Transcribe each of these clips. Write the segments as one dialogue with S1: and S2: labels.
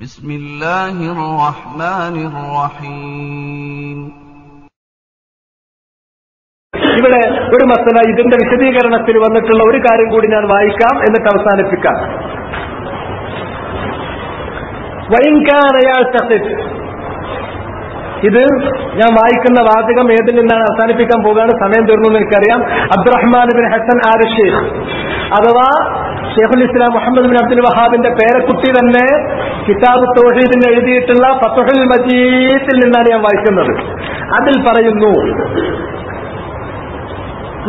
S1: بسم الله الرحمن الرحيم
S2: ഇവിടെ ഒരു മസല ഇതിന്റെ വിശദീകരണത്തിൽ വന്നിട്ടുള്ള ഒരു കാര്യം കൂടി ഞാൻ വായിക്കാം എന്നിട്ട് അവസാനിപ്പിക്കാം വൈൻകാനയാൾ തഖിഫ് ഇത് ഞാൻ വായിക്കുന്ന വാചകം ഏതിൽ നിന്നാണ് അവസാനിപ്പിക്കാൻ പോകുകയാണ് സമയം തീർന്നു എന്ന് എനിക്കറിയാം Abdulrahman bin Hasan R Sheikh അഥവാ ഷെയ്ഖുൽ ഇസ്ലാം മുഹമ്മദ് ബിൻ അബ്ദുൽ വഹാബിന്റെ പേരക്കുട്ടി തന്നെ കിതാബ് തോഹീദിന് എഴുതിയിട്ടുള്ള ഫത്തുഹുൽ മജീദിൽ നിന്നാണ് ഞാൻ വായിക്കുന്നത്. അതിൽ പറയുന്നു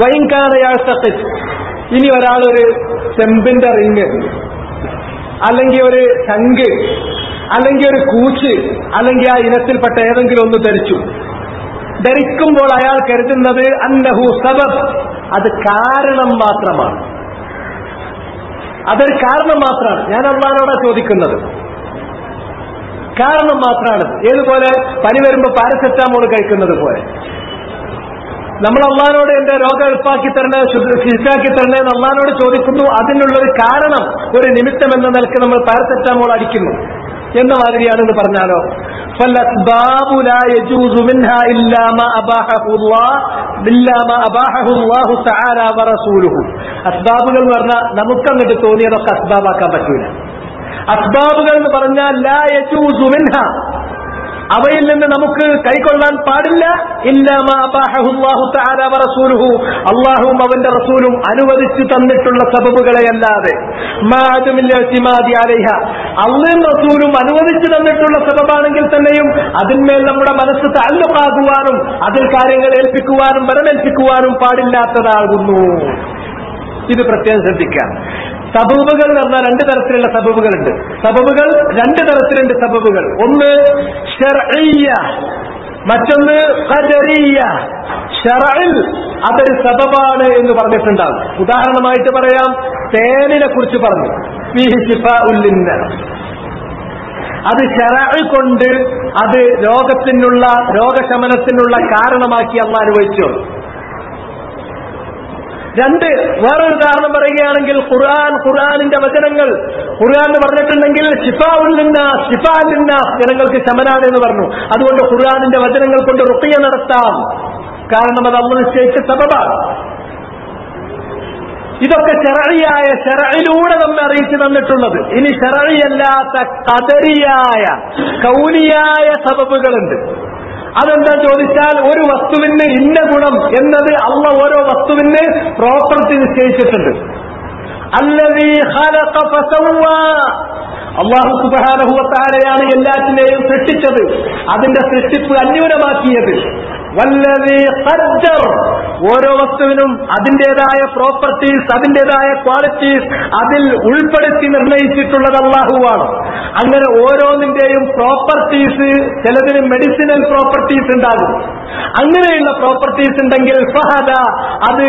S2: വൈൻകാനയാൾ ഇനി ഇനി ഒരു ചെമ്പിന്റെ റിങ് അല്ലെങ്കിൽ ഒരു ചങ്ക് അല്ലെങ്കിൽ ഒരു കൂച്ച് അല്ലെങ്കിൽ ആ ഇനത്തിൽപ്പെട്ട ഏതെങ്കിലും ഒന്ന് ധരിച്ചു. ധരിക്കുമ്പോൾ അയാൾ കരുതുന്നത് അന്നഹു സബബ് അത് കാരണം മാത്രമാണ്. അതൊരു കാരണം മാത്രമാണ്. ഞാൻ അള്ളഹാനോടാ ചോദിക്കുന്നത്. കാരണം മാത്രമാണ്. ഏതുപോലെ? പനി വരുമ്പോ പാരസെറ്റാമോൾ കഴിക്കുന്നത് പോലെ. നമ്മൾ അള്ളഹാനോട് എന്റെ രോഗം എളുപ്പാക്കി തരണേ ശിക്ഷാക്കി തരണേ എന്ന് അള്ളഹാനോട് ചോദിക്കുന്നു. അതിനുള്ളൊരു കാരണം ഒരു നിമിത്തം എന്ന നിലയ്ക്ക് നമ്മൾ പാരസെറ്റാമോൾ അടിക്കുന്നു. എന്ന മാതിരിയാണെന്ന് പറഞ്ഞാലോ? അസ്ബാബുകൾ എന്ന് പറഞ്ഞാൽ നമുക്കങ്ങോട്ട് തോന്നിയതൊക്കെ അസ്ബാബാക്കാൻ പറ്റൂല. അസ്ബാബുകൾ എന്ന് പറഞ്ഞാൽ ലാ യജൂസു അവയിൽ നിന്ന് നമുക്ക് കൈക്കൊള്ളാൻ പാടില്ല. അള്ളാഹും അവന്റെ റസൂലും അനുവദിച്ചു തന്നിട്ടുള്ള സബബുകളെ അല്ലാതെ അള്ളയും റസൂലും അനുവദിച്ചു തന്നിട്ടുള്ള സബബാണെങ്കിൽ തന്നെയും അതിന്മേൽ നമ്മുടെ മനസ്സ് താല്ലുകാകുവാനും അതിൽ കാര്യങ്ങൾ ഏൽപ്പിക്കുവാനും വരമേൽപ്പിക്കുവാനും പാടില്ലാത്തതാകുന്നു. ഇത് പ്രത്യേകം ശ്രദ്ധിക്കാം സബബുകൾ എന്ന് പറഞ്ഞാൽ രണ്ട് തരത്തിലുള്ള സബബുകളുണ്ട്. സബബുകൾ രണ്ട് തരത്തിലുണ്ട് സബബുകൾ. ഒന്ന് മറ്റൊന്ന് അതൊരു സബബാണ് എന്ന് പറഞ്ഞിട്ടുണ്ടാകും. ഉദാഹരണമായിട്ട് പറയാം തേനിനെ കുറിച്ച് പറഞ്ഞു. അത് ഷറ കൊണ്ട് അത് രോഗത്തിനുള്ള രോഗശമനത്തിനുള്ള കാരണമാക്കി അമ്മ അനുഭവിച്ചു. രണ്ട് വേറൊരു കാരണം പറയുകയാണെങ്കിൽ ഖുർആൻ ഖുർആാനിന്റെ വചനങ്ങൾ. ഖുർആൻ എന്ന് പറഞ്ഞിട്ടുണ്ടെങ്കിൽ ഷിഫാവുല്ലിന്ന ഷിഫാലിന്ന ജനങ്ങൾക്ക് ശമനാണ് എന്ന് പറഞ്ഞു. അതുകൊണ്ട് ഖുർആാനിന്റെ വചനങ്ങൾ കൊണ്ട് റുക്കിയ നടത്താം. കാരണം അത് അമ്മ നിശ്ചയിച്ച സബബാണ്. ഇതൊക്കെ ചെറിയായ ചെറയിലൂടെ നമ്മെ അറിയിച്ചു തന്നിട്ടുള്ളത്. ഇനി ചെറിയല്ലാത്ത കതരിയായ കൗലിയായ സബബുകളുണ്ട്. അതെന്താ ചോദിച്ചാൽ ഒരു വസ്തുവിന് ഇന്ന ഗുണം എന്നത് അള്ള ഓരോ വസ്തുവിന് പ്രോപ്പർട്ടി നിശ്ചയിച്ചിട്ടുണ്ട്. അള്ളാഹു സുബാനഹുവത്താരെയാണ് എല്ലാത്തിനെയും സൃഷ്ടിച്ചത്. അതിന്റെ സൃഷ്ടിപ്പ് അന്യൂനമാക്കിയത്. ഖദ്ദർ. ഓരോ വസ്തുവിനും അതിന്റേതായ പ്രോപ്പർട്ടീസ് അതിന്റേതായ ക്വാളിറ്റീസ് അതിൽ ഉൾപ്പെടുത്തി നിർണയിച്ചിട്ടുള്ളത് അള്ളാഹുവാണ് അങ്ങനെ ഓരോന്നിന്റെയും പ്രോപ്പർട്ടീസ് ചിലതിന് മെഡിസിനൽ പ്രോപ്പർട്ടീസ് ഉണ്ടാകും. അങ്ങനെയുള്ള പ്രോപ്പർട്ടീസ് ഉണ്ടെങ്കിൽ ഫഹദ അത്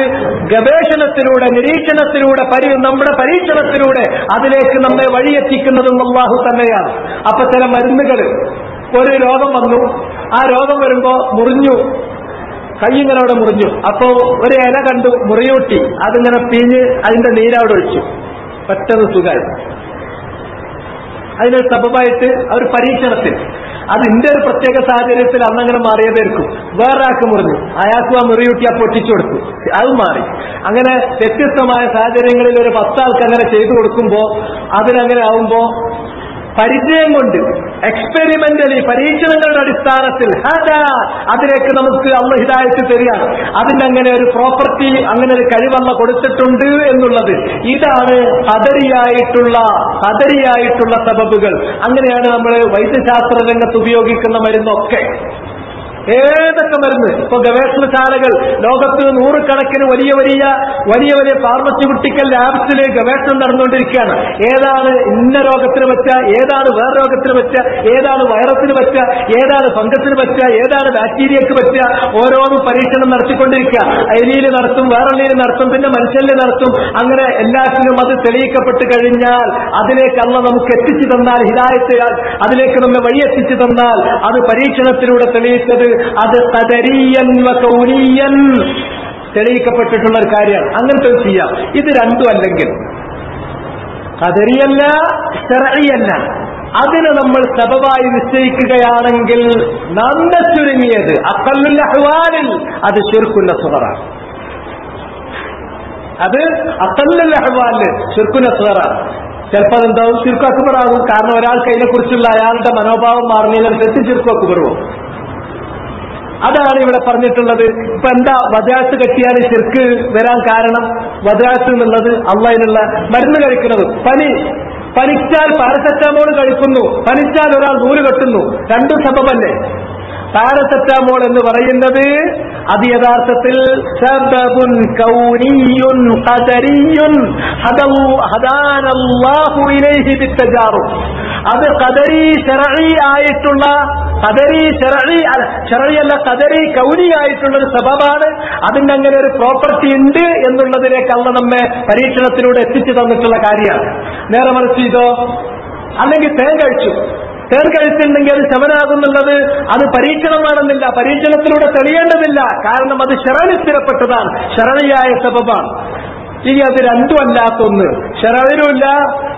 S2: ഗവേഷണത്തിലൂടെ നിരീക്ഷണത്തിലൂടെ നമ്മുടെ പരീക്ഷണത്തിലൂടെ അതിലേക്ക് നമ്മെ വഴിയെത്തിക്കുന്നതും അള്ളാഹു തന്നെയാണ്. അപ്പൊ ചില മരുന്നുകൾ ഒരു രോഗം വന്നു. ആ രോഗം വരുമ്പോ മുറിഞ്ഞു. കൈ ഇങ്ങനെ അവിടെ മുറിഞ്ഞു. അപ്പോ ഒരു ഇല കണ്ടു മുറിയൂട്ടി. അതിങ്ങനെ പിഞ്ഞ് അതിന്റെ നീരവിടെ ഒഴിച്ചു. പെട്ടെന്ന് സുഖമായി. അതിനൊരു സബബായിട്ട് അവർ പരീക്ഷണത്തിൽ. അത് ഒരു പ്രത്യേക സാഹചര്യത്തിൽ അന്നങ്ങനെ മാറിയതായിരിക്കും. വേറൊരാൾക്ക് മുറിഞ്ഞു. അയാൾക്ക് ആ മുറിയൂട്ടി ആ പൊട്ടിച്ചു കൊടുത്തു. അത് മാറി. അങ്ങനെ വ്യത്യസ്തമായ സാഹചര്യങ്ങളിൽ ഒരു പത്താൾക്ക് അങ്ങനെ ചെയ്തു കൊടുക്കുമ്പോ അതിനങ്ങനെ ആവുമ്പോ പരിചയം കൊണ്ട് എക്സ്പെരിമെന്റലി പരീക്ഷണങ്ങളുടെ അടിസ്ഥാനത്തിൽ അതിലേക്ക് നമുക്ക് അള്ള ഹിതായത്ത് തരികയാണ് അതിന് അങ്ങനെ ഒരു പ്രോപ്പർട്ടി അങ്ങനെ ഒരു കഴിവല്ല കൊടുത്തിട്ടുണ്ട് എന്നുള്ളത്. ഇതാണ് കദരിയായിട്ടുള്ള കദരിയായിട്ടുള്ള സബബുകൾ. അങ്ങനെയാണ് നമ്മൾ വൈദ്യശാസ്ത്ര രംഗത്ത് ഉപയോഗിക്കുന്ന മരുന്നൊക്കെ. ഏതൊക്കെ മരുന്ന്? ഇപ്പൊ ഗവേഷണശാലകൾ ലോകത്ത് നൂറുകണക്കിന് വലിയ വലിയ വലിയ വലിയ ഫാർമസ്യൂട്ടിക്കൽ ലാബ്സിൽ ഗവേഷണം നടന്നുകൊണ്ടിരിക്കുകയാണ്. ഏതാണ് ഇന്ന രോഗത്തിന് പറ്റുക? ഏതാണ് വേറെ രോഗത്തിന് പറ്റുക? ഏതാണ് വൈറസിന് പറ്റുക? ഏതാണ് ഫംഗസിന് പറ്റുക? ഏതാണ് ബാക്ടീരിയക്ക് പറ്റുക? ഓരോന്നും പരീക്ഷണം നടത്തിക്കൊണ്ടിരിക്കുക. അരിയിൽ നടത്തും വേറെള്ളിയിൽ നടത്തും പിന്നെ മനുഷ്യനിൽ നടത്തും. അങ്ങനെ എല്ലാത്തിനും അത് തെളിയിക്കപ്പെട്ട് കഴിഞ്ഞാൽ അതിലേക്ക് അല്ല നമുക്ക് എത്തിച്ചു തന്നാൽ ഹിതായത്തെ അതിലേക്ക് നമ്മെ വഴി എത്തിച്ചു തന്നാൽ അത് പരീക്ഷണത്തിലൂടെ തെളിയിച്ചത് അത് കദരീയൻ കൗരീയൻ തെളിയിക്കപ്പെട്ടിട്ടുള്ള ഒരു കാര്യമാണ്. അങ്ങനത്തെ ചെയ്യാം. ഇത് രണ്ടും അല്ലെങ്കിൽ. കദരിയല്ല ചെറിയല്ല അതിനെ നമ്മൾ സബബായി നിശ്ചയിക്കുകയാണെങ്കിൽ നന്ന ചുരുങ്ങിയത്. അക്കല്ലുല്ല അഹ്വാലിൽ. അത് ചുരുക്കുന്ന സുഹറാണ് അത് അക്കല്ലുല്ല അഹ്വാലിൽ ശിർക്കുന്ന സുഹറാണ് ചിലപ്പോൾ അതെന്താവും? ശിർക്ക് അക്ബറാകും. കാരണം ഒരാൾക്ക് അതിനെക്കുറിച്ചുള്ള അയാളുടെ മനോഭാവം മാറുന്നതിനനുസരിച്ച് അക്ബറും അതാണ് ഇവിടെ പറഞ്ഞിട്ടുള്ളത്. ഇപ്പൊ എന്താ വജാത്ത് കെട്ടിയാൽ ശിർക്ക് വരാൻ കാരണം വജാത്ത് എന്നുള്ളത് അള്ളതിനുള്ള മരുന്ന് കഴിക്കുന്നത്. പനി. പനിച്ചാൽ പാരസെറ്റാമോൾ കഴിക്കുന്നു. പനിച്ചാൽ ഒരാൾ നൂൽ കെട്ടുന്നു. രണ്ടും സബബല്ലേ? പാരസെറ്റാമോൾ എന്ന് പറയുന്നത് അത് യഥാർത്ഥത്തിൽ അത് കദരി ആയിട്ടുള്ള കദരി അല്ല ഖദരി കൗനി ആയിട്ടുള്ള ഒരു സബബാണ്. അതിന്റെ അങ്ങനെ ഒരു പ്രോപ്പർട്ടി ഉണ്ട് എന്നുള്ളതിലേക്ക് നമ്മെ പരീക്ഷണത്തിലൂടെ എത്തിച്ചു തന്നിട്ടുള്ള കാര്യമാണ്. നേരെ മറിച്ച് ഇതോ അല്ലെങ്കിൽ തേൻ കഴിച്ചു. തേൻ കഴിച്ചിട്ടുണ്ടെങ്കിൽ അത് ശമനാകുന്നുള്ളത് അത് പരീക്ഷണമാണെന്നില്ല പരീക്ഷണത്തിലൂടെ തെളിയേണ്ടതില്ല. കാരണം അത് ശരണി സ്ഥിരപ്പെട്ടതാണ്. ശരണിയായ സബബാണ്. ഇനി അത് രണ്ടും അല്ലാത്ത ഒന്ന് ഷെറവിനുമില്ല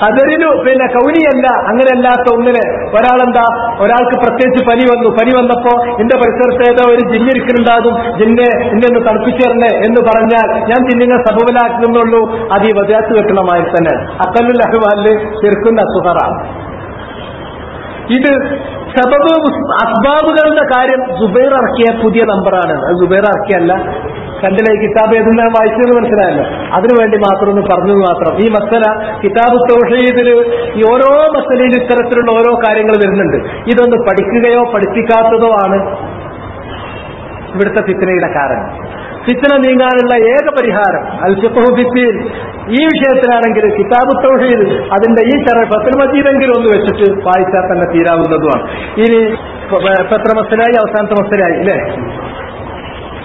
S2: അതിരിനു പിന്നെ കൗനിയല്ല അങ്ങനെ അല്ലാത്ത ഒന്നിന് ഒരാളെന്താ ഒരാൾക്ക് പ്രത്യേകിച്ച് പനി വന്നു. പനി വന്നപ്പോ എന്റെ പരിസരത്ത് ഏതോ ഒരു ജിന്നിരിക്കുന്നുണ്ടാകും ജിന്നെ എന്നെ ഒന്ന് തണുപ്പിച്ചേരണേ എന്ന് പറഞ്ഞാൽ ഞാൻ ജിന്നിനെ സബബിലാക്കുന്നുള്ളൂ. അത് ഈ വജാത്ത് വെക്കണമായി തന്നെ. അക്കല്ലു അഹ്വാലിൽ ചെറുക്കുന്ന അസുഹറ ഇത് സബബ് അസ്ബാബുകളുടെ കാര്യം ജുബൈർ ഇറക്കിയ പുതിയ നമ്പറാണ് അത് ജുബൈർ ഇറക്കിയല്ല. കണ്ടിലെ ഈ കിതാബ് ഏതെന്ന് വായിച്ചത് മനസ്സിലായല്ലോ. അതിനുവേണ്ടി മാത്രം ഒന്ന് പറഞ്ഞത് മാത്രം. ഈ മസല കിതാബ് തൗഹീദിൽ ഈ ഓരോ മസലയിൽ ഇത്തരത്തിലുള്ള ഓരോ കാര്യങ്ങൾ വരുന്നുണ്ട്. ഇതൊന്ന് പഠിക്കുകയോ പഠിപ്പിക്കാത്തതോ ആണ് ഇവിടുത്തെ ഫിത്തനയുടെ കാരണം. ഫിത്തന നീങ്ങാനുള്ള ഏക പരിഹാരം അൽ ഫിഖ്ഹു ഫിത്തീൻ ഈ വിഷയത്തിലാണെങ്കിൽ കിതാബ് തൗഹീദ് അതിന്റെ ഈ ചെറ ഫത്തുൽ മജീദെങ്കിലും ഒന്ന് വെച്ചിട്ട് വായിച്ചാൽ തന്നെ തീരാവുന്നതുമാണ്. ഇനി പത്ര മസലായി അവസാനത്തെ മസലായി അല്ലേ?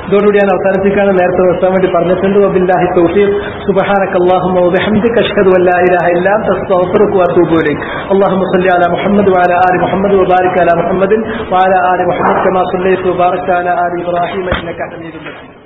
S2: ഇതോടുകൂടി ഞാൻ അവസാനിപ്പിക്കാണ് നേരത്തെ നിർത്താൻ വേണ്ടി പറഞ്ഞിട്ടുണ്ട് വബില്ലാഹി തൗഫീഖ് സുബ്ഹാനക അല്ലാഹുമ്മ വബിഹംദിക അഷ്ഹദു അൻ ലാ ഇലാഹ ഇല്ലാ അൻത അസ്തഗ്ഫിറുക വഅതൂബു ഇലൈക് اللهم صل على محمد وعلى ال محمد وبارك على محمد وعلى ال محمد كما صليت وباركت على ال ابراهيم انك حميد مجيد